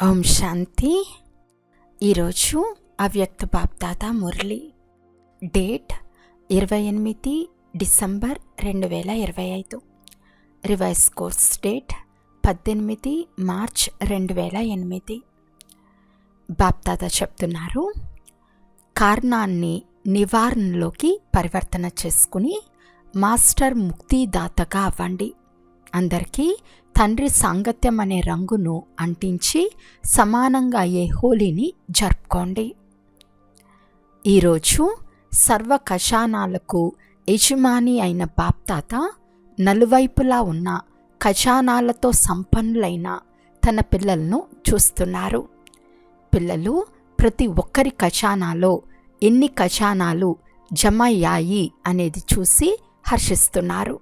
ఓం శాంతి. ఈరోజు అవ్యక్త బాప్దాత మురళి. డేట్ ఇరవై ఎనిమిది డిసెంబర్ రెండు వేల ఇరవై ఐదు. రివైస్ కోర్స్ డేట్ పద్దెనిమిది మార్చ్ రెండు వేల ఎనిమిది. బాప్దాత చెప్తున్నారు కారణాన్ని నివారణలోకి పరివర్తన చేసుకుని మాస్టర్ ముక్తిదాతగా అవ్వండి. అందరికీ తండ్రి సాంగత్యం అనే రంగును అంటించి సమానంగా అయ్యే హోలీని జరుపుకోండి. ఈరోజు సర్వ ఖజానాలకు యజమాని అయిన బాప్తాత నలువైపులా ఉన్న ఖజానాలతో సంపన్నులైన తన పిల్లలను చూస్తున్నారు. పిల్లలు ప్రతి ఒక్కరి ఖజానాలో ఎన్ని ఖజానాలు జమ అయ్యాయి అనేది చూసి హర్షిస్తున్నారు.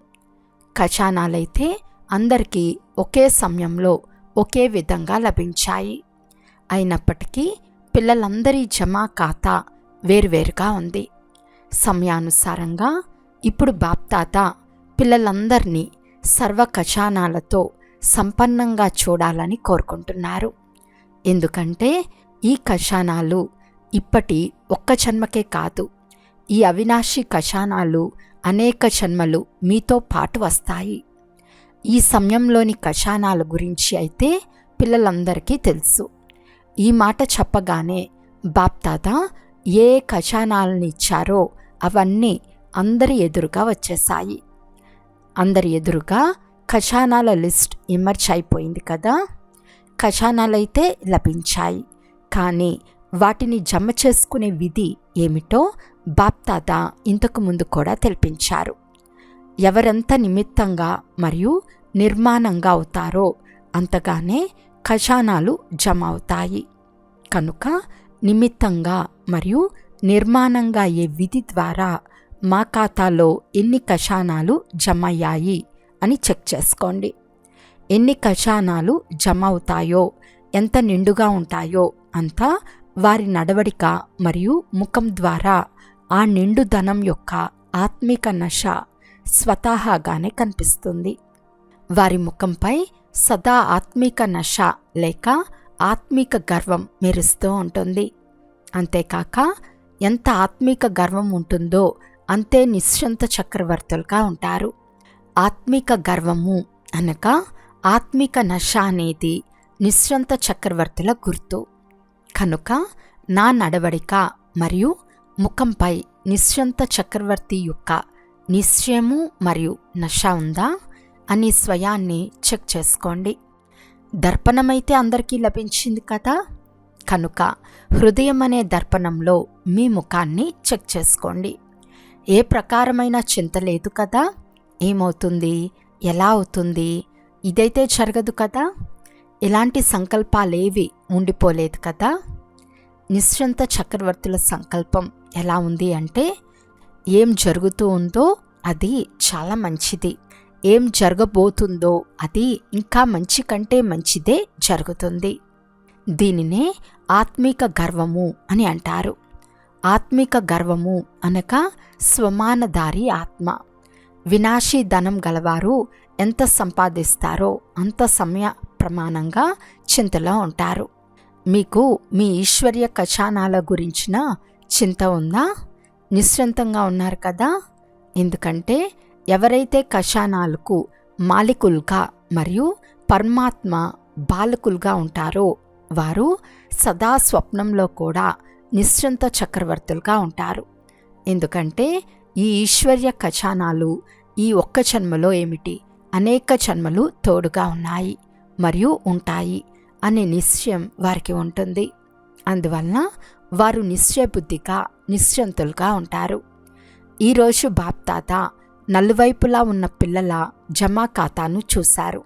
ఖజానాలైతే అందరికీ ఒకే సమయంలో ఒకే విధంగా లభించాయి. అయినప్పటికీ పిల్లలందరి జమా ఖాతా వేరువేరుగా ఉంది. సమయానుసారంగా ఇప్పుడు బాప్తాత పిల్లలందరినీ సర్వ ఖజానాలతో సంపన్నంగా చూడాలని కోరుకుంటున్నారు. ఎందుకంటే ఈ ఖజానాలు ఇప్పటి ఒక్క జన్మకే కాదు ఈ అవినాశి ఖజానాలు అనేక జన్మలు మీతో పాటు వస్తాయి. ఈ సమయంలోని కషానాల గురించి అయితే పిల్లలందరికీ తెలుసు. ఈ మాట చెప్పగానే బాప్తాత ఏ కషానాలను ఇచ్చారో అవన్నీ అందరి ఎదురుగా వచ్చేసాయి అందరి ఎదురుగా ఖజానాల లిస్ట్ ఇమర్చ్ అయిపోయింది కదా? ఖజానాలైతే లభించాయి. కానీ వాటిని జమ చేసుకునే విధి ఏమిటో బాప్తాత ఇంతకు ముందు కూడా తెలిపించారు. ఎవరెంత నిమిత్తంగా మరియు నిర్మాణంగా అవుతారో అంతగానే ఖజానాలు జమ అవుతాయి కనుక నిమిత్తంగా మరియు నిర్మాణంగా అయ్యే విధి ద్వారా మా ఖాతాలో ఎన్ని ఖజానాలు జమ అయ్యాయి అని చెక్ చేసుకోండి. ఎన్ని ఖజానాలు జమ అవుతాయో ఎంత నిండుగా ఉంటాయో అంతా వారి నడవడిక మరియు ముఖం ద్వారా ఆ నిండుదనం యొక్క ఆత్మిక నశ స్వతహాగానే కనిపిస్తుంది. వారి ముఖంపై సదా ఆత్మిక నష లేక ఆత్మిక గర్వం మెరుస్తూ ఉంటుంది. అంతేకాక ఎంత ఆత్మిక గర్వం ఉంటుందో అంతే నిశ్చంత చక్రవర్తులుగా ఉంటారు. ఆత్మిక గర్వము అనగా ఆత్మిక నష అనేది నిశ్చంత చక్రవర్తుల గుర్తు. కనుక నా నడవడిక మరియు ముఖంపై నిశ్చంత చక్రవర్తి యొక్క నిశ్చయము మరియు నష ఉందా అని స్వయాన్ని చెక్ చేసుకోండి. దర్పణమైతే అందరికీ లభించింది కదా? కనుక హృదయం అనే దర్పణంలో మీ ముఖాన్ని చెక్ చేసుకోండి. ఏ ప్రకారమైన చింత లేదు కదా? ఏమవుతుంది? ఎలా అవుతుంది? ఇదైతే జరగదు కదా? ఎలాంటి సంకల్పాలేవి ఉండిపోలేదు కదా? నిశ్చంత చక్రవర్తుల సంకల్పం ఎలా ఉంది అంటే ఏం జరుగుతూ ఉందో అది చాలా మంచిది. ఏం జరగబోతుందో అది ఇంకా మంచి కంటే మంచిదే జరుగుతుంది. దీనినే ఆత్మిక గర్వము అని అంటారు. ఆత్మిక గర్వము అనగా స్వమానదారి ఆత్మ. వినాశీ ధనం గలవారు ఎంత సంపాదిస్తారో అంత సమయ ప్రమాణంగా చింతలో ఉంటారు. మీకు మీ ఈశ్వర్య కషానాల గురించిన చింత ఉందా? నిశ్చంతంగా ఉన్నారు కదా? ఎందుకంటే ఎవరైతే కషానాలకు మాలికులుగా మరియు పరమాత్మ బాలకులుగా ఉంటారో వారు సదా స్వప్నంలో కూడా నిశ్చంత చక్రవర్తులుగా ఉంటారు. ఎందుకంటే ఈ ఈశ్వర్య ఖజానాలు ఈ ఒక్క జన్మలో ఏమిటి? అనేక జన్మలు తోడుగా ఉన్నాయి మరియు ఉంటాయి అనే నిశ్చయం వారికి ఉంటుంది. అందువలన వారు నిశ్చయబుద్ధిగా నిశ్చంతులుగా ఉంటారు. ఈరోజు బాప్తాత నలువైపులా ఉన్న పిల్లల జమా ఖాతాను చూశారు.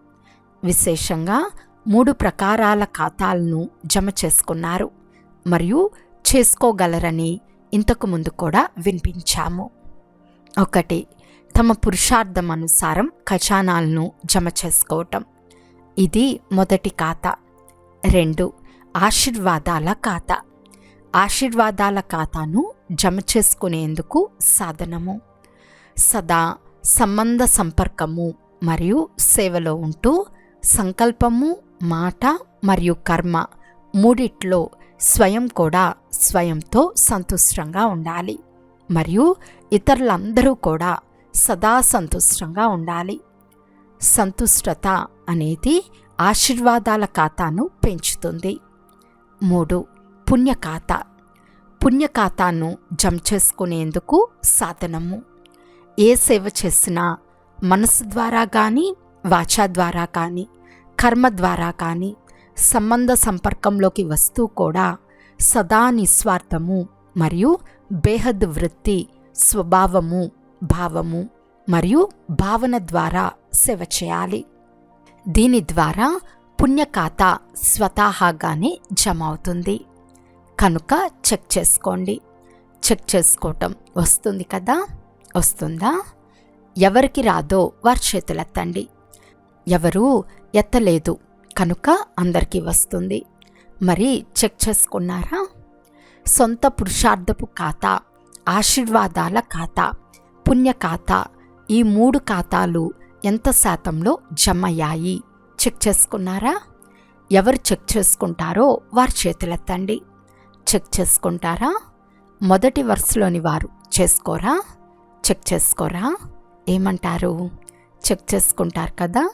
విశేషంగా మూడు ప్రకారాల ఖాతాలను జమ చేసుకున్నారు. మరియు చేసుకోగలరని ఇంతకు ముందు కూడా వినిపించాము. ఒకటి తమ పురుషార్థం అనుసారం ఖజానాలను జమ చేసుకోవటం. ఇది మొదటి ఖాతా. రెండు ఆశీర్వాదాల ఖాతా. ఆశీర్వాదాల ఖాతాను జమ చేసుకునేందుకు సాధనము. సదా సంబంధ సంపర్కము మరియు సేవలో ఉంటూ సంకల్పము మాట మరియు కర్మ మూడిట్లో స్వయం కూడా స్వయంతో సంతుష్టంగా ఉండాలి. మరియు ఇతరులందరూ కూడా సదా సంతుష్టంగా ఉండాలి. సంతుష్టత అనేది ఆశీర్వాదాల ఖాతాను పెంచుతుంది. మూడు పుణ్య ఖాతా పుణ్య ఖాతాను జమ చేసుకునేందుకు సాధనము. ఏ సేవ చేసినా మనసు ద్వారా కానీ వాచా ద్వారా కానీ కర్మ ద్వారా కానీ సంబంధ సంపర్కంలోకి వస్తూ కూడా సదా నిస్వార్థము మరియు బేహద్ వృత్తి స్వభావము భావము మరియు భావన ద్వారా సేవ చేయాలి. దీని ద్వారా పుణ్యఖాత స్వతహాగానే జమ అవుతుంది. కనుక చెక్ చేసుకోండి. చెక్ చేసుకోవటం వస్తుంది కదా? వస్తుందా? ఎవరికి రాదో వారి చేతులెత్తండి. ఎవరు ఎత్తలేదు కనుక అందరికీ వస్తుంది. మరి చెక్ చేసుకున్నారా? సొంత పురుషార్థపు ఖాతా ఆశీర్వాదాల ఖాతా పుణ్య ఖాతా ఈ మూడు ఖాతాలు ఎంత శాతంలో జమ అయ్యాయి చెక్ చేసుకున్నారా? ఎవరు చెక్ చేసుకుంటారో వారి చేతులెత్తండి. చెక్ చేసుకుంటారా? మొదటి వరుసలోని వారు చేసుకోరా? చెక్ చేసుకోరా? ఏమంటారు? చెక్ చేసుకుంటారు కదా?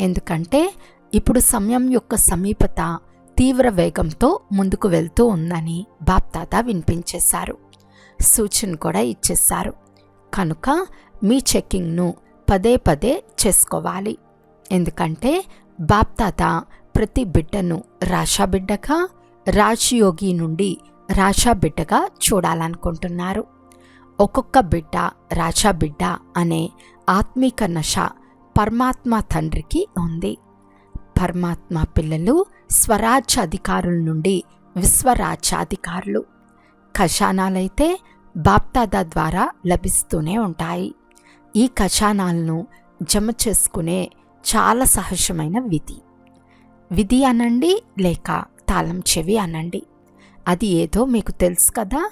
ఎందుకంటే ఇప్పుడు సమయం యొక్క సమీపత తీవ్ర వేగంతో ముందుకు వెళ్తూ ఉందని బాప్తాత వినిపించేశారు. సూచన కూడా ఇచ్చేశారు. కనుక మీ చెక్కింగ్ను పదే పదే చేసుకోవాలి. ఎందుకంటే బాప్తాత ప్రతి బిడ్డను రాషా బిడ్డగా రాజయోగి నుండి రాషా బిడ్డగా చూడాలనుకుంటున్నారు. ఒక్కొక్క బిడ్డ రాజా బిడ్డ అనే ఆత్మీక నశ పరమాత్మ తండ్రికి ఉంది. పరమాత్మ పిల్లలు స్వరాజ్య అధికారుల నుండి విశ్వరాజ్యాధికారులు. ఖజానాలైతే బాప్తాదా ద్వారా లభిస్తూనే ఉంటాయి. ఈ ఖజానాలను జమ చేసుకునే చాలా సహజమైన విధి. విధి అనండి లేక తాళం చెవి అనండి. అది ఏదో మీకు తెలుసు కదా?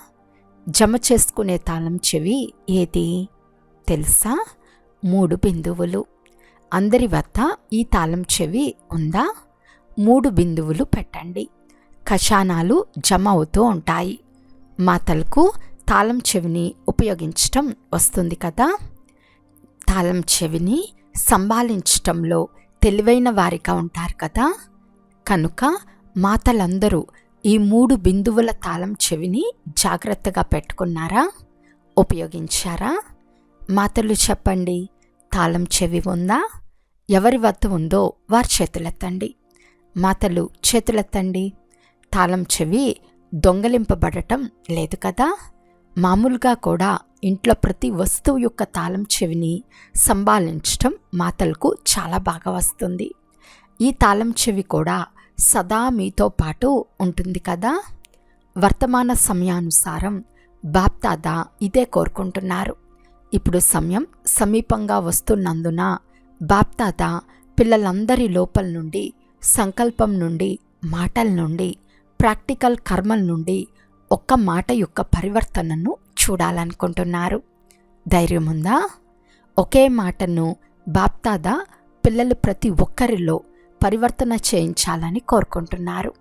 జమ చేసుకునే తాళం చెవి ఏది? తెలుసా? మూడు బిందువులు. అందరి వద్ద ఈ తాళం చెవి ఉందా? మూడు బిందువులు పెట్టండి. కషానాలు జమ అవుతూ ఉంటాయి. మాతలకు తాళం చెవిని ఉపయోగించటం వస్తుంది కదా? తాళం చెవిని సంభాళించటంలో తెలివైన వారిగా ఉంటారు కదా? కనుక మాతలందరూ ఈ మూడు బిందువుల తాళం చెవిని జాగ్రత్తగా పెట్టుకున్నారా? ఉపయోగించారా? మాతలు చెప్పండి తాళం చెవి ఉందా? ఎవరి వద్ద ఉందో వారి చేతులెత్తండి. మాతలు చేతులెత్తండి. తాళం చెవి దొంగలింపబడటం లేదు కదా? మామూలుగా కూడా ఇంట్లో ప్రతి వస్తువు యొక్క తాళం చెవిని సంభాళించటం మాతలకు చాలా బాగా వస్తుంది. ఈ తాళం చెవి కూడా సదా మీతో పాటు ఉంటుంది కదా? వర్తమాన సమయానుసారం బాప్తాదా ఇదే కోరుకుంటున్నారు. ఇప్పుడు సమయం సమీపంగా వస్తున్నందున బాప్తాత పిల్లలందరి లోపల నుండి సంకల్పం నుండి మాటల నుండి ప్రాక్టికల్ కర్మల నుండి ఒక్క మాట యొక్క పరివర్తనను చూడాలనుకుంటున్నారు. ధైర్యం ఉందా ఒకే మాటను బాప్తాద పిల్లలు ప్రతి ఒక్కరిలో పరివర్తన చేయించాలని కోరుకుంటున్నారు.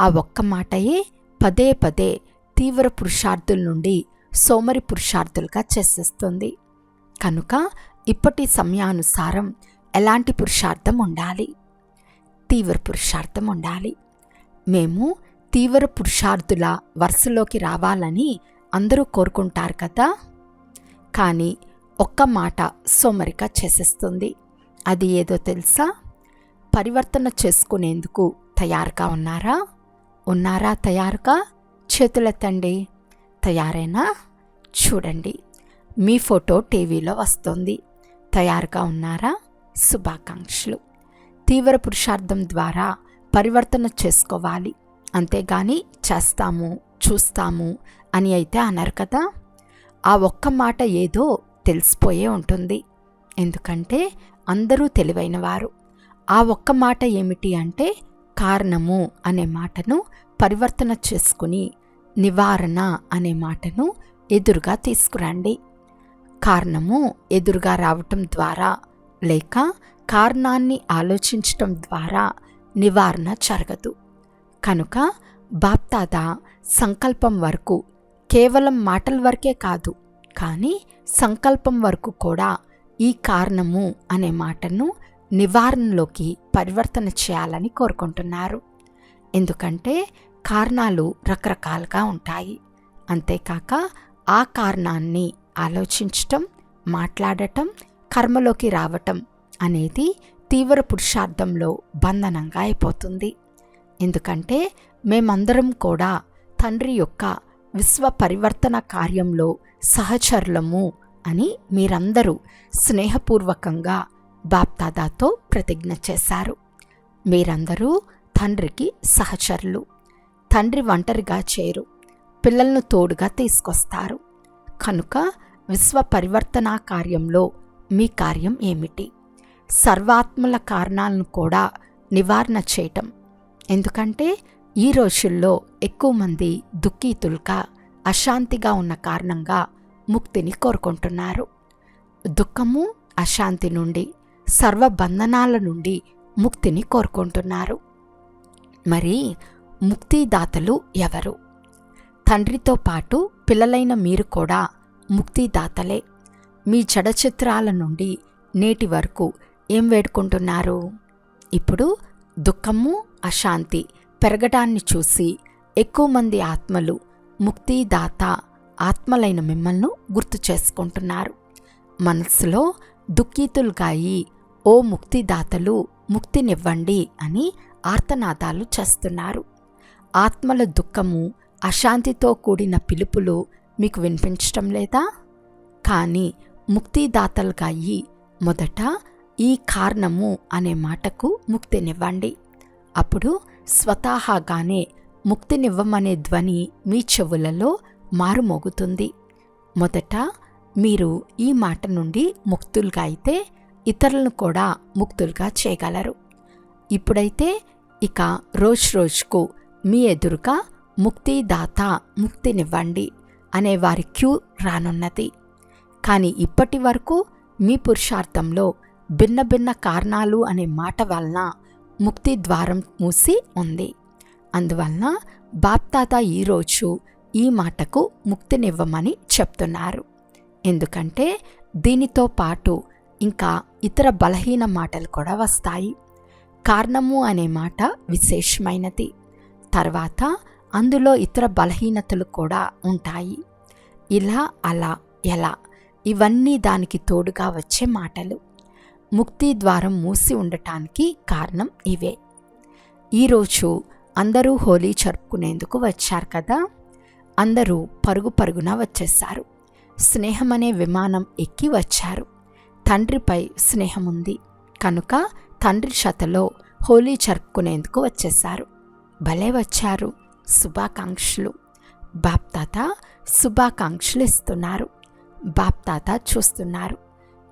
ఆ ఒక్క మాటయే పదే పదే తీవ్ర పురుషార్థుల నుండి సోమరి పురుషార్థులుగా చేసేస్తుంది. కనుక ఇప్పటి సమయానుసారం ఎలాంటి పురుషార్థం ఉండాలి? తీవ్ర పురుషార్థం ఉండాలి. మేము తీవ్ర పురుషార్థుల వరుసలోకి రావాలని అందరూ కోరుకుంటారు కదా? కానీ ఒక్క మాట సోమరిక చేసేస్తుంది. అది ఏదో తెలుసా? పరివర్తన చేసుకునేందుకు తయారుగా ఉన్నారా? ఉన్నారా తయారుగా? చేతులెత్తండి తయారైనా? చూడండి మీ ఫోటో టీవీలో వస్తుంది. తయారుగా ఉన్నారా? శుభాకాంక్షలు. తీవ్ర పురుషార్థం ద్వారా పరివర్తన చేసుకోవాలి. అంతేగాని చేస్తాము చూస్తాము అని అయితే అన్నారు కదా? ఆ ఒక్క మాట ఏదో తెలిసిపోయే ఉంటుంది. ఎందుకంటే అందరూ తెలివైన వారు ఆ ఒక్క మాట ఏమిటి అంటే కారణము అనే మాటను పరివర్తన చేసుకుని నివారణ అనే మాటను ఎదురుగా తీసుకురండి. కారణము ఎదురుగా రావటం ద్వారా లేక కారణాన్ని ఆలోచించటం ద్వారా నివారణ జరగదు. కనుక బాప్తాద సంకల్పం వరకు కేవలం మాటల వరకే కాదు కానీ సంకల్పం వరకు కూడా ఈ కారణము అనే మాటను నివారణలోకి పరివర్తన చేయాలని కోరుకుంటున్నారు. ఎందుకంటే కారణాలు రకరకాలుగా ఉంటాయి. అంతేకాక ఆ కారణాన్ని ఆలోచించటం మాట్లాడటం కర్మలోకి రావటం అనేది తీవ్ర పురుషార్థంలో బంధనంగా అయిపోతుంది. ఎందుకంటే మేమందరం కూడా తండ్రి యొక్క విశ్వ పరివర్తన కార్యంలో సహచరులము అని మీరందరూ స్నేహపూర్వకంగా బాప్తాదాతో ప్రతిజ్ఞ చేశారు. మీరందరూ తండ్రికి సహచరులు. తండ్రి ఒంటరిగా చేరు. పిల్లలను తోడుగా తీసుకొస్తారు. కనుక విశ్వ పరివర్తన కార్యంలో మీ కార్యం ఏమిటి? సర్వాత్మల కారణాలను కూడా నివారణ చేయటం. ఎందుకంటే ఈ రోజుల్లో ఎక్కువ మంది దుఃఖీతులుగా అశాంతిగా ఉన్న కారణంగా ముక్తిని కోరుకుంటున్నారు. దుఃఖము అశాంతి నుండి సర్వబంధనాల నుండి ముక్తిని కోరుకుంటున్నారు. మరి ముక్తిదాతలు ఎవరు? తండ్రితో పాటు పిల్లలైన మీరు కూడా ముక్తిదాతలే. మీ జడచిత్రాల నుండి నేటి వరకు ఏం వేడుకుంటున్నారు? ఇప్పుడు దుఃఖము అశాంతి పెరగడాన్ని చూసి ఎక్కువ మంది ఆత్మలు ముక్తిదాత ఆత్మలైన మిమ్మల్ని గుర్తు చేసుకుంటున్నారు. మనస్సులో దుఃఖీతులుగాయి ఓ ముక్తిదాతలు ముక్తినివ్వండి అని ఆర్తనాదాలు చేస్తున్నారు. ఆత్మల దుఃఖము అశాంతితో కూడిన పిలుపులు మీకు వినిపించటం లేదా? కానీ ముక్తిదాతలుగా అయ్యి మొదట ఈ కారణము అనే మాటకు ముక్తినివ్వండి. అప్పుడు స్వతహాగానే ముక్తినివ్వమనే ధ్వని మీ చెవులలో మారుమోగుతుంది. మొదట మీరు ఈ మాట నుండి ముక్తులుగా అయితే ఇతరులను కూడా ముక్తులుగా చేయగలరు. ఇప్పుడైతే ఇక రోజు రోజుకు మీ ఎదురుగా ముక్తిదాత ముక్తినివ్వండి అనే వారి క్యూ రానున్నది. కానీ ఇప్పటి వరకు మీ పురుషార్థంలో భిన్న భిన్న కారణాలు అనే మాట వలన ముక్తి ద్వారం మూసి ఉంది. అందువలన బాప్తాత ఈరోజు ఈ మాటకు ముక్తినివ్వమని చెప్తున్నారు. ఎందుకంటే దీనితో పాటు ఇంకా ఇతర బలహీన మాటలు కూడా వస్తాయి. కారణము అనే మాట విశేషమైనది. తర్వాత అందులో ఇతర బలహీనతలు కూడా ఉంటాయి. ఇలా అలా ఎలా ఇవన్నీ దానికి తోడుగా వచ్చే మాటలు. ముక్తి ద్వారం మూసి ఉండటానికి కారణం ఇవే. ఈరోజు అందరూ హోలీ జరుపుకునేందుకు వచ్చారు కదా? అందరూ పరుగు పరుగున వచ్చేశారు. స్నేహం అనే విమానం ఎక్కి వచ్చారు. తండ్రిపై స్నేహం ఉంది కనుక తండ్రి శతలో హోలీ జరుపుకునేందుకు వచ్చేశారు. భలే వచ్చారు. శుభాకాంక్షలు. బాప్తాత శుభాకాంక్షలు ఇస్తున్నారు బాప్తాత చూస్తున్నారు.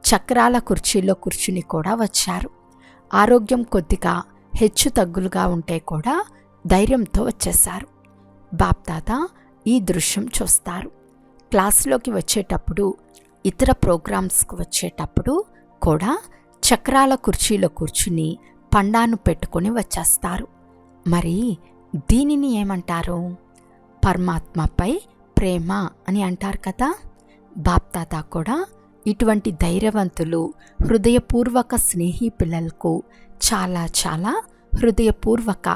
చక్రాల కుర్చీలో కూర్చుని కూడా వచ్చారు. ఆరోగ్యం కొద్దిగా హెచ్చు తగ్గులుగా ఉంటే కూడా ధైర్యంతో వచ్చేశారు. బాప్తాత ఈ దృశ్యం చూస్తారు. క్లాసులోకి వచ్చేటప్పుడు ఇతర ప్రోగ్రామ్స్కి వచ్చేటప్పుడు కూడా చక్రాల కుర్చీలో కూర్చుని పండాను పెట్టుకొని వచ్చేస్తారు. మరి దీనిని ఏమంటారు? పరమాత్మపై ప్రేమ అని అంటారు కదా. బాప్తాత కూడా ఇటువంటి ధైర్యవంతులు హృదయపూర్వక స్నేహి పిల్లలకు చాలా చాలా హృదయపూర్వక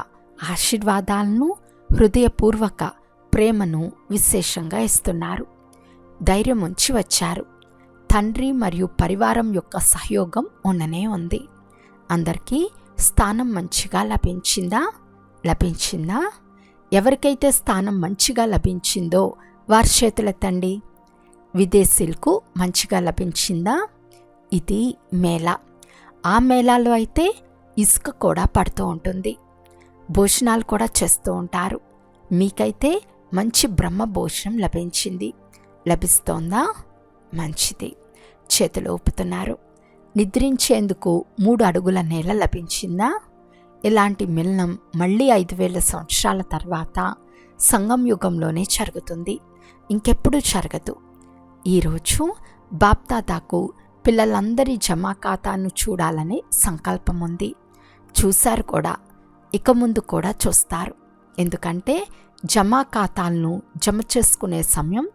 ఆశీర్వాదాలను హృదయపూర్వక ప్రేమను విశేషంగా ఇస్తున్నారు. ధైర్యం ఉంచి వచ్చారు. తండ్రి మరియు పరివారం యొక్క సహయోగం ఉండనే ఉంది. అందరికీ స్థానం మంచిగా లభించిందా? లభించిందా? ఎవరికైతే స్థానం మంచిగా లభించిందో వారి చేతులెత్తండి విదేశీలకు మంచిగా లభించిందా? ఇది మేళ. ఆ మేళాలో అయితే ఇసుక కూడా పడుతూ ఉంటుంది. భోజనాలు కూడా చేస్తూ ఉంటారు. మీకైతే మంచి బ్రహ్మ భోజనం లభించింది. లభిస్తోందా? మంచిది. చేతులు ఊపుతున్నారు. నిద్రించేందుకు మూడు అడుగుల నేల లభించిందా? ఇలాంటి మిలనం మళ్ళీ ఐదు వేల సంవత్సరాల తర్వాత సంగం యుగంలోనే జరుగుతుంది. ఇంకెప్పుడు జరగదు. ఈరోజు బాప్దాదాకు పిల్లలందరి జమా ఖాతాను చూడాలనే సంకల్పం ఉంది చూశారు కూడా. ఇక ముందు కూడా చూస్తారు. ఎందుకంటే జమా ఖాతాలను జమ చేసుకునే సమయం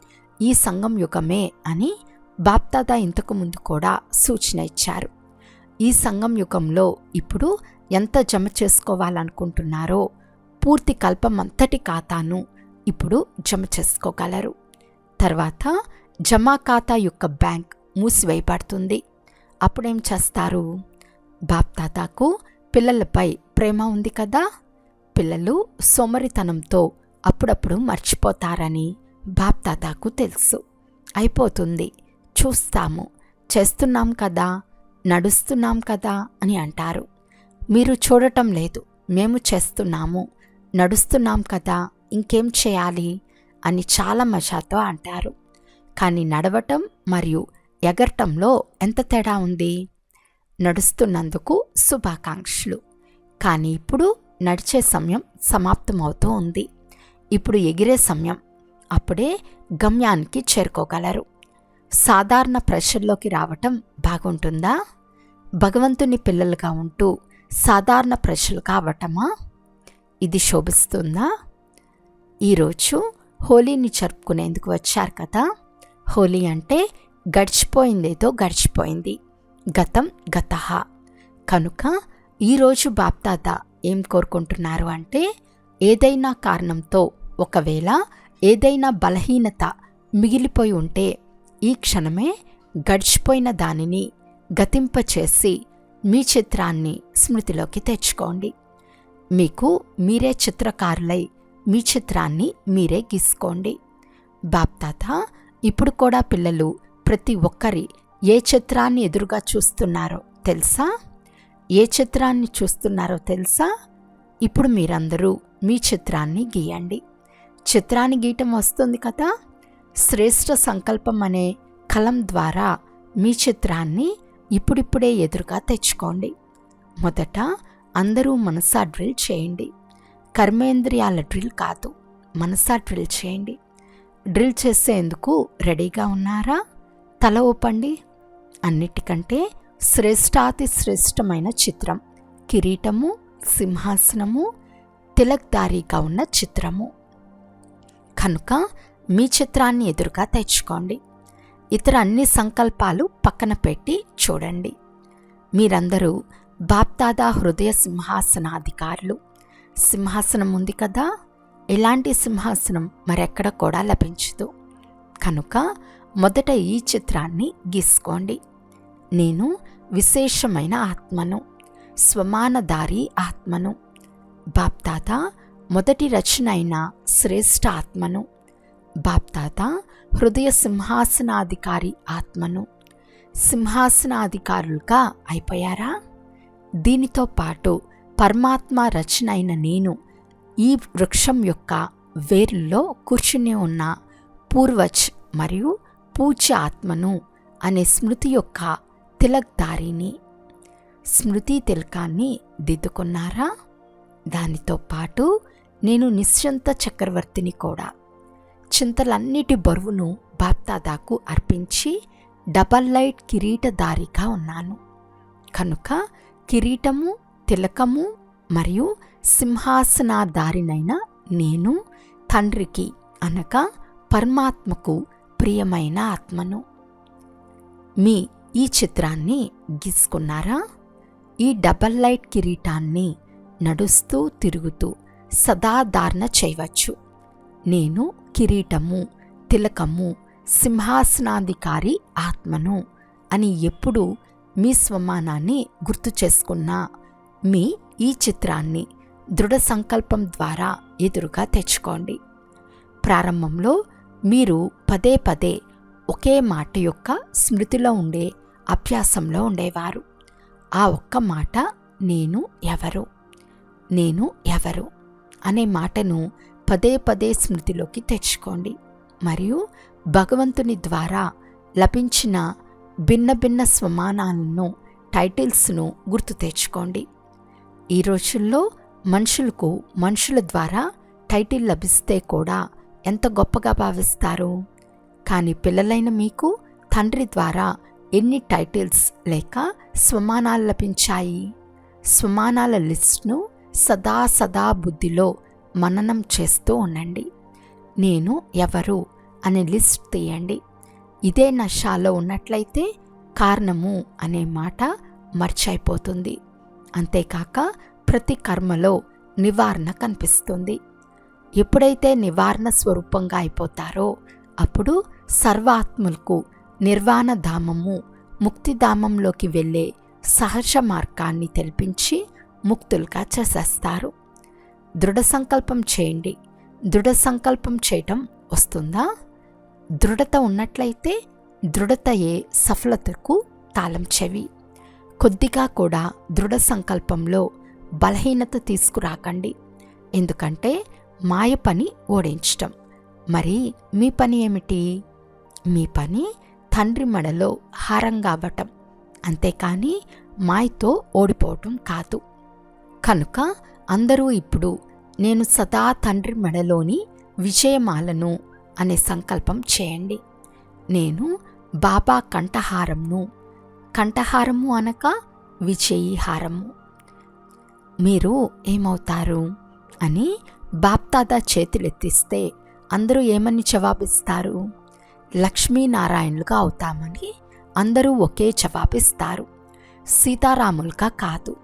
ఈ సంఘం యుగమే అని బాప్దాదా ఇంతకు ముందు కూడా సూచన ఇచ్చారు. ఈ సంఘం యుగంలో ఇప్పుడు ఎంత జమ చేసుకోవాలనుకుంటున్నారో పూర్తి కల్పం అంతటి ఖాతాను ఇప్పుడు జమ చేసుకోగలరు. తర్వాత జమా ఖాతా యొక్క బ్యాంక్ మూసివేయబడుతుంది. అప్పుడేం చేస్తారు? బాప్తాతాకు పిల్లలపై ప్రేమ ఉంది కదా? పిల్లలు సోమరితనంతో అప్పుడప్పుడు మర్చిపోతారని బాప్తాతాకు తెలుసు. అయిపోతుంది. చూస్తాము. చేస్తున్నాం కదా నడుస్తున్నాం కదా అని అంటారు. మీరు చూడటం లేదు. మేము చేస్తున్నాము. నడుస్తున్నాం కదా ఇంకేం చేయాలి? అని చాలా మజాతో అంటారు. కానీ నడవటం మరియు ఎగరటంలో ఎంత తేడా ఉంది? నడుస్తున్నందుకు శుభాకాంక్షలు. కానీ ఇప్పుడు నడిచే సమయం సమాప్తమవుతూ ఉంది. ఇప్పుడు ఎగిరే సమయం అప్పుడే గమ్యానికి చేరుకోగలరు. సాధారణ ప్రెషర్లోకి రావటం బాగుంటుందా? భగవంతుని పిల్లలుగా ఉంటూ సాధారణ ప్రజలు కావటమా? ఇది శోభిస్తుందా? ఈరోజు హోలీని జరుపుకునేందుకు వచ్చారు కదా. హోలీ అంటే గడిచిపోయిందేదో గడిచిపోయింది. గతం గత. కనుక ఈరోజు బాప్తాత ఏం కోరుకుంటున్నారు అంటే ఏదైనా కారణంతో ఒకవేళ ఏదైనా బలహీనత మిగిలిపోయి ఉంటే ఈ క్షణమే గడిచిపోయిన దానిని గతింపచేసి మీ చిత్రాన్ని స్మృతిలోకి తెచ్చుకోండి. మీకు మీరే చిత్రకారులై మీ చిత్రాన్ని మీరే గీసుకోండి. బాప్తాత ఇప్పుడు కూడా పిల్లలు ప్రతి ఒక్కరి ఏ చిత్రాన్ని ఎదురుగా చూస్తున్నారో తెలుసా? ఏ చిత్రాన్ని చూస్తున్నారో తెలుసా? ఇప్పుడు మీరందరూ మీ చిత్రాన్ని గీయండి. చిత్రాన్ని గీయటం వస్తుంది కదా? శ్రేష్ఠ సంకల్పం అనే కలం ద్వారా మీ చిత్రాన్ని ఇప్పుడిప్పుడే ఎదురుగా తెచ్చుకోండి. మొదట అందరూ మనసా డ్రిల్ చేయండి. కర్మేంద్రియాల డ్రిల్ కాదు మనసా డ్రిల్ చేయండి. డ్రిల్ చేసేందుకు రెడీగా ఉన్నారా? తల ఊపండి. అన్నిటికంటే శ్రేష్టాతి శ్రేష్టమైన చిత్రం కిరీటము సింహాసనము తిలక్దారీగా ఉన్న చిత్రము. కనుక మీ చిత్రాన్ని ఎదురుగా తెచ్చుకోండి. ఇతర అన్ని సంకల్పాలు పక్కన పెట్టి చూడండి. మీరందరూ బాప్దాదా హృదయ సింహాసనాధికారులు. సింహాసనం ఉంది కదా ఎలాంటి సింహాసనం మరెక్కడ కూడా లభించదు. కనుక మొదట ఈ చిత్రాన్ని గీసుకోండి. నేను విశేషమైన ఆత్మను స్వమానదారి ఆత్మను. బాప్తాదా మొదటి రచన అయిన శ్రేష్ఠ ఆత్మను బాప్తాత హృదయ సింహాసనాధికారి ఆత్మను సింహాసనాధికారులుగా అయిపోయారా? దీనితో పాటు పరమాత్మ రచన అయిన నేను ఈ వృక్షం యొక్క వేరుల్లో కూర్చుని ఉన్న పూర్వజ్ మరియు పూజ ఆత్మను అనే స్మృతి యొక్క తిలక్దారిని స్మృతి తిలకాన్ని దిద్దుకున్నారా? దానితో పాటు నేను నిశ్చంత చక్రవర్తిని కూడా. చింతలన్నిటి బరువును బాప్తాదాకు అర్పించి డబల్ లైట్ కిరీటదారిగా ఉన్నాను. కనుక కిరీటము తిలకము మరియు సింహాసనాధారినైన నేను తండ్రికి అనగా పరమాత్మకు ప్రియమైన ఆత్మను. మీ ఈ చిత్రాన్ని గీసుకున్నారా? ఈ డబల్ లైట్ కిరీటాన్ని నడుస్తూ తిరుగుతూ సదాధారణ చేయవచ్చు నేను కిరీటము తిలకము సింహాసనాధికారి ఆత్మను అని ఎప్పుడు మీ స్వమానాన్ని గుర్తు చేసుకున్నా మీ ఈ చిత్రాన్ని దృఢ సంకల్పం ద్వారా ఎదురుగా తెచ్చుకోండి. ప్రారంభంలో మీరు పదే పదే ఒకే మాట యొక్క స్మృతిలో ఉండే అభ్యాసంలో ఉండేవారు. ఆ ఒక్క మాట నేను ఎవరు? నేను ఎవరు? అనే మాటను పదే పదే స్మృతిలోకి తెచ్చుకోండి. మరియు భగవంతుని ద్వారా లభించిన భిన్న భిన్న స్వమానాలను టైటిల్స్ను గుర్తు తెచ్చుకోండి. ఈ రోజుల్లో మనుషులకు మనుషుల ద్వారా టైటిల్ లభిస్తే కూడా ఎంత గొప్పగా భావిస్తారు? కానీ పిల్లలైన మీకు తండ్రి ద్వారా ఎన్ని టైటిల్స్ లేక స్వమానాలు లభించాయి? స్వమానాల లిస్ట్ను సదా సదా బుద్ధిలో మననం చేస్తూ ఉండండి. నేను ఎవరు అనే లిస్ట్ తీయండి. ఇదే నషాలో ఉన్నట్లయితే కారణము అనే మాట మర్చైపోతుంది. అంతేకాక ప్రతి కర్మలో నివారణ కనిపిస్తుంది. ఎప్పుడైతే నివారణ స్వరూపంగా అయిపోతారో అప్పుడు సర్వాత్ములకు నిర్వాణ ధామము ముక్తిధామంలోకి వెళ్ళే సహజ మార్గాన్ని తెలిపించి ముక్తులుగా చేసేస్తారు దృఢ సంకల్పం చేయండి. దృఢ సంకల్పం చేయటం వస్తుందా? దృఢత ఉన్నట్లయితే దృఢతయే సఫలతకు తాళం చెవి. కొద్దిగా కూడా దృఢ సంకల్పంలో బలహీనత తీసుకురాకండి. ఎందుకంటే మాయ పని ఓడించటం. మరి మీ పని ఏమిటి? మీ పని తండ్రి మడలో హారంగా అవ్వటం అంతేకాని మాయతో ఓడిపోవటం కాదు. కనుక అందరూ ఇప్పుడు నేను సదా తండ్రి మెడలోని విజయమాలను అనే సంకల్పం చేయండి. నేను బాబా కంఠహారంను కంఠహారము అనక విజయీ హారము మీరు ఏమవుతారు? అని బాప్తాదా చేతులెత్తిస్తే అందరూ ఏమని జవాబిస్తారు? లక్ష్మీనారాయణులుగా అవుతామని అందరూ ఒకే జవాబిస్తారు. సీతారాములుగా కాదు.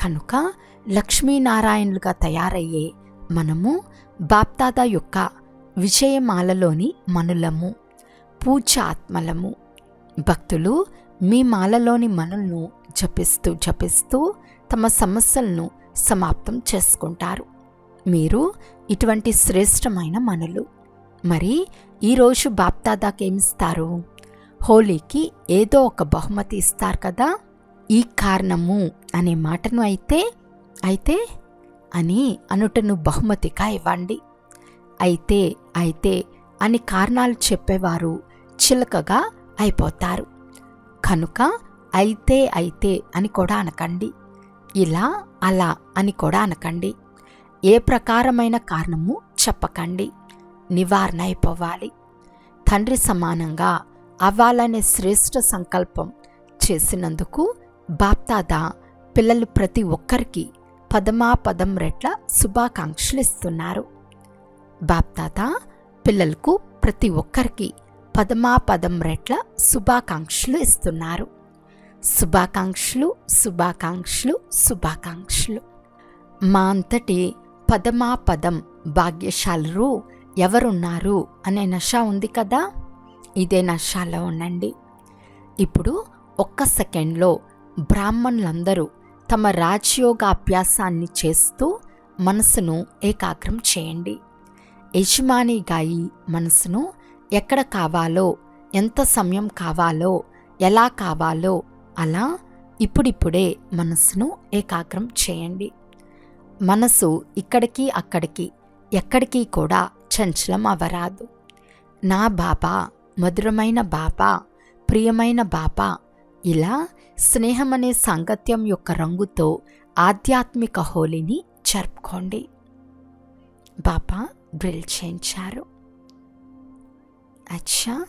కనుక లక్ష్మీనారాయణులుగా తయారయ్యే మనము బాప్తాద యొక్క విజయమాలలోని మనులము పూజ ఆత్మలము భక్తులు మీ మాలలోని మనులను జపిస్తూ జపిస్తూ తమ సమస్యలను సమాప్తం చేసుకుంటారు. మీరు ఇటువంటి శ్రేష్టమైన మనులు. మరి ఈరోజు బాప్తాదాకేమిస్తారు? హోలీకి ఏదో ఒక బహుమతి ఇస్తారు కదా? ఈ కారణము అనే మాటను అయితే అయితే అని అనుటను బహుమతిగా ఇవ్వండి. అయితే అయితే అని కారణాలు చెప్పేవారు చిలకగా అయిపోతారు. కనుక అయితే అయితే అని కూడా అనకండి. ఇలా అలా అని కూడా అనకండి. ఏ ప్రకారమైన కారణము చెప్పకండి. నివారణ అయిపోవాలి. తండ్రి సమానంగా అవ్వాలనే శ్రేష్ఠ సంకల్పం చేసినందుకు బాప్తాదా పిల్లలు ప్రతి ఒక్కరికి పదమా పదం రెట్ల శుభాకాంక్షలు ఇస్తున్నారు. బాప్తాత పిల్లలకు ప్రతి ఒక్కరికి పదమా పదం రెట్ల శుభాకాంక్షలు ఇస్తున్నారు. శుభాకాంక్షలు శుభాకాంక్షలు శుభాకాంక్షలు. మా అంతటి పదమా పదం భాగ్యశాలరు ఎవరున్నారు అనే నష ఉంది కదా? ఇదే నషాలో ఉండండి. ఇప్పుడు ఒక్క సెకండ్లో బ్రాహ్మణులందరూ తమ రాజయోగ అభ్యాసాన్ని చేస్తూ మనసును ఏకాగ్రం చేయండి. యజమానిగా ఈ మనసును ఎక్కడ కావాలో ఎంత సమయం కావాలో ఎలా కావాలో అలా ఇప్పుడిప్పుడే మనసును ఏకాగ్రం చేయండి. మనసు ఇక్కడికి అక్కడికి ఎక్కడికి కూడా చంచలం అవరాదు నా బాబా మధురమైన బాబా ప్రియమైన బాబా ఇలా స్నేహం అనే సాంగత్యం యొక్క రంగుతో ఆధ్యాత్మిక హోలీని జరుపుకోండి. బాబా డ్రిల్ చేయించారు. అచ్చా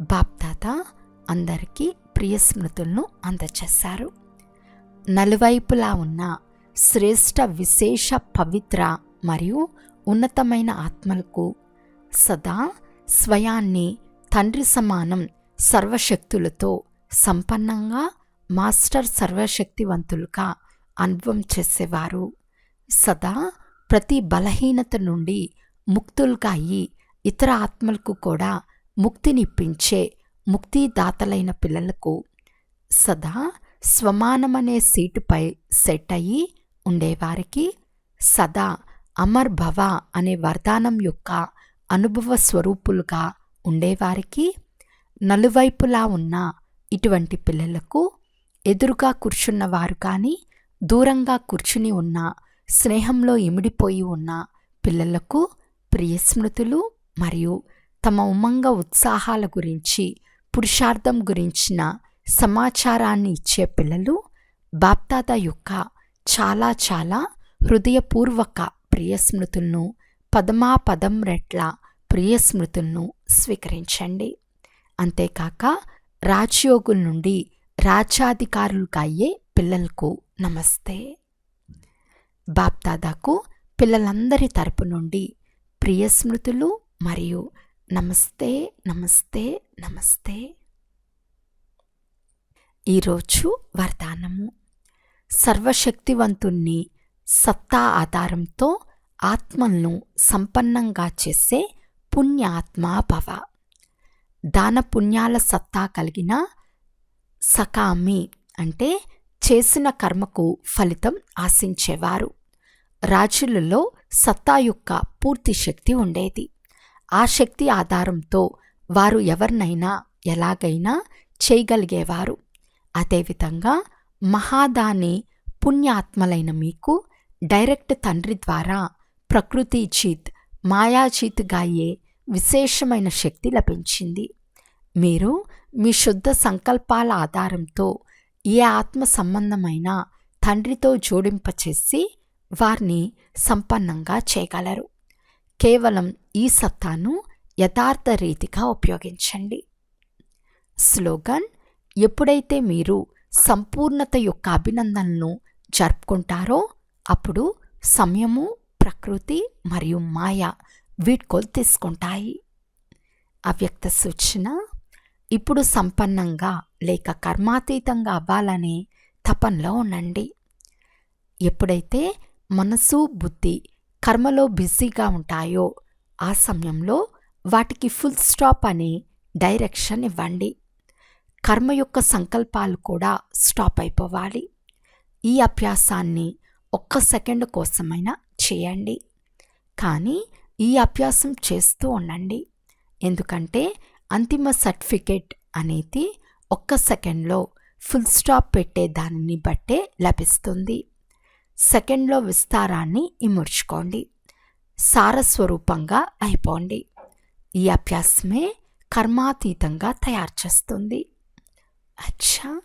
బాప్దాత అందరికీ ప్రియ స్మృతులను అందచేశారు. నలువైపులా ఉన్న శ్రేష్ట విశేష పవిత్ర మరియు ఉన్నతమైన ఆత్మలకు సదా స్వయాన్ని తండ్రి సమానం సర్వశక్తులతో సంపన్నంగా మాస్టర్ సర్వశక్తివంతులుగా అనుభవం చేసేవారు. సదా ప్రతి బలహీనత నుండి ముక్తులుగా అయ్యి ఇతర ఆత్మలకు కూడా ముక్తినిప్పించే ముక్తిదాతలైన పిల్లలకు సదా స్వమానమనే సీటుపై సెట్ అయ్యి ఉండేవారికి సదా అమర్ భవ అనే వరదానం యొక్క అనుభవ స్వరూపులుగా ఉండేవారికి నలువైపులా ఉన్న ఇటువంటి పిల్లలకు ఎదురుగా కూర్చున్నవారు కానీ దూరంగా కూర్చుని ఉన్న స్నేహంలో ఇమిడిపోయి ఉన్న పిల్లలకు ప్రియస్మృతులు మరియు తమ ఉమంగ ఉత్సాహాల గురించి పురుషార్థం గురించిన సమాచారాన్ని ఇచ్చే పిల్లలు బాప్తాద యొక్క చాలా చాలా హృదయపూర్వక ప్రియస్మృతులను పదమా పదం రెట్ల ప్రియస్మృతులను స్వీకరించండి. అంతేకాక రాజయోగుల నుండి రాజ్యాధికారులుగా అయ్యే పిల్లలకు నమస్తే. బాప్దాదాకు పిల్లలందరి తరపు నుండి ప్రియ స్మృతులు మరియు నమస్తే నమస్తే నమస్తే. ఈరోజు వరదానము సర్వశక్తివంతుణ్ణి సత్తా ఆధారంతో ఆత్మలను సంపన్నంగా చేసే పుణ్యాత్మా భవ. దాన పుణ్యాల సత్తా కలిగిన సకామి అంటే చేసిన కర్మకు ఫలితం ఆశించేవారు. రాజులలో సత్తా యొక్క పూర్తి శక్తి ఉండేది. ఆ శక్తి ఆధారంతో వారు ఎవరినైనా ఎలాగైనా చేయగలిగేవారు. అదేవిధంగా మహాదాని పుణ్యాత్మలైన మీకు డైరెక్ట్ తండ్రి ద్వారా ప్రకృతి జీత్ మాయాజీత్గా అయ్యే విశేషమైన శక్తి లభించింది. మీరు మీ శుద్ధ సంకల్పాల ఆధారంతో ఏ ఆత్మ సంబంధమైన తండ్రితో జోడింపచేసి వారిని సంపన్నంగా చేయగలరు. కేవలం ఈ సత్తాను యథార్థ రీతిగా ఉపయోగించండి. స్లోగన్ ఎప్పుడైతే మీరు సంపూర్ణత యొక్క అభినందనలను జరుపుకుంటారో అప్పుడు సమయము ప్రకృతి మరియు మాయ వీడ్కోలు తీసుకుంటాయి. అవ్యక్త సూచన ఇప్పుడు సంపన్నంగా లేక కర్మాతీతంగా అవ్వాలనే తపంలో ఉండండి. ఎప్పుడైతే మనసు బుద్ధి కర్మలో బిజీగా ఉంటాయో ఆ సమయంలో వాటికి ఫుల్ స్టాప్ అని డైరెక్షన్ ఇవ్వండి. కర్మ యొక్క సంకల్పాలు కూడా స్టాప్ అయిపోవాలి. ఈ అభ్యాసాన్ని ఒక్క సెకండ్ కోసమైనా చేయండి. కానీ ఈ అభ్యాసం చేస్తూ ఉండండి. ఎందుకంటే అంతిమ సర్టిఫికేట్ అనేది ఒక్క సెకండ్లో ఫుల్ స్టాప్ పెట్టే దానిని బట్టే లభిస్తుంది. సెకండ్లో విస్తారాన్ని ఇముడ్చుకోండి. సారస్వరూపంగా అయిపోండి. ఈ అభ్యాసమే కర్మాతీతంగా తయారు చేస్తుంది. అచ్చా!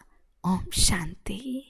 ఓం శాంతి.